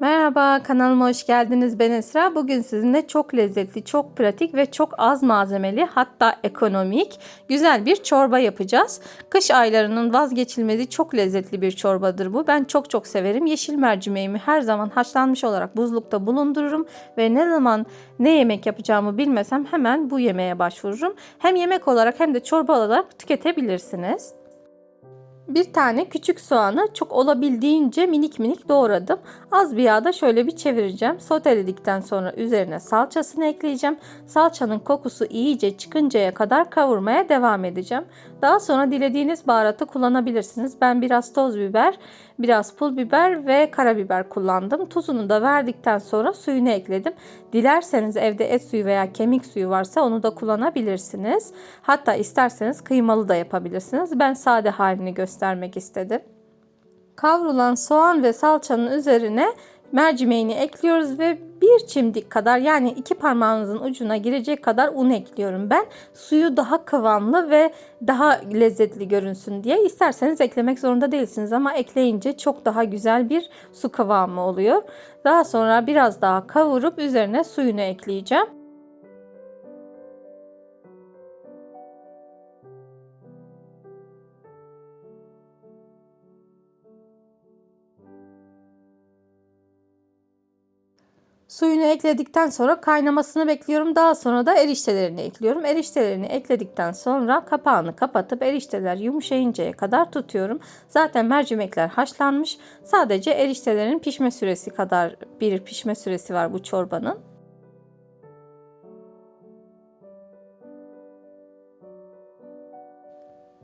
Merhaba kanalıma hoş geldiniz. Ben Esra. Bugün sizinle çok lezzetli, çok pratik ve çok az malzemeli hatta ekonomik güzel bir çorba yapacağız. Kış aylarının vazgeçilmezi çok lezzetli bir çorbadır bu. Ben çok çok severim. Yeşil mercimeğimi her zaman haşlanmış olarak buzlukta bulundururum ve ne zaman ne yemek yapacağımı bilmesem hemen bu yemeğe başvururum. Hem yemek olarak hem de çorba olarak tüketebilirsiniz. Bir tane küçük soğanı çok olabildiğince minik minik doğradım. Az bir yağda şöyle bir çevireceğim. Soteledikten sonra üzerine salçasını ekleyeceğim. Salçanın kokusu iyice çıkıncaya kadar kavurmaya devam edeceğim. Daha sonra dilediğiniz baharatı kullanabilirsiniz. Ben biraz toz biber, biraz pul biber ve karabiber kullandım. Tuzunu da verdikten sonra suyunu ekledim. Dilerseniz evde et suyu veya kemik suyu varsa onu da kullanabilirsiniz. Hatta isterseniz kıymalı da yapabilirsiniz. Ben sade halini göstermek istedim. Kavrulan soğan ve salçanın üzerine mercimeğini ekliyoruz ve bir çimdik kadar yani iki parmağınızın ucuna girecek kadar un ekliyorum ben. Suyu daha kıvamlı ve daha lezzetli görünsün diye isterseniz eklemek zorunda değilsiniz ama ekleyince çok daha güzel bir su kıvamı oluyor. Daha sonra biraz daha kavurup üzerine suyunu ekleyeceğim. Suyunu ekledikten sonra kaynamasını bekliyorum. Daha sonra da eriştelerini ekliyorum. Eriştelerini ekledikten sonra kapağını kapatıp erişteler yumuşayıncaya kadar tutuyorum. Zaten mercimekler haşlanmış. Sadece eriştelerin pişme süresi kadar bir pişme süresi var bu çorbanın.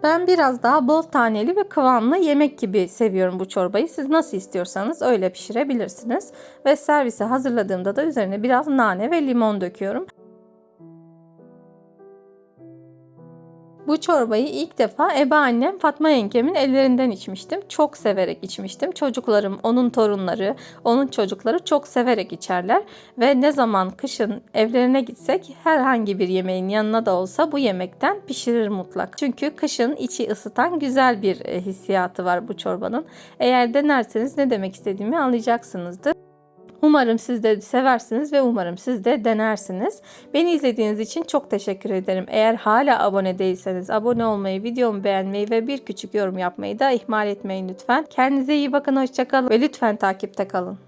Ben biraz daha bol taneli ve kıvamlı yemek gibi seviyorum bu çorbayı. Siz nasıl istiyorsanız öyle pişirebilirsiniz. Ve servise hazırladığımda da üzerine biraz nane ve limon döküyorum. Bu çorbayı ilk defa ebe annem Fatma yengemin ellerinden içmiştim. Çok severek içmiştim. Çocuklarım, onun torunları, onun çocukları çok severek içerler. Ve ne zaman kışın evlerine gitsek herhangi bir yemeğin yanına da olsa bu yemekten pişirir mutlak. Çünkü kışın içi ısıtan güzel bir e, hissiyatı var bu çorbanın. Eğer denerseniz ne demek istediğimi anlayacaksınızdır. Umarım siz de seversiniz ve umarım siz de denersiniz. Beni izlediğiniz için çok teşekkür ederim. Eğer hala abone değilseniz abone olmayı, videomu beğenmeyi ve bir küçük yorum yapmayı da ihmal etmeyin lütfen. Kendinize iyi bakın, hoşçakalın ve lütfen takipte kalın.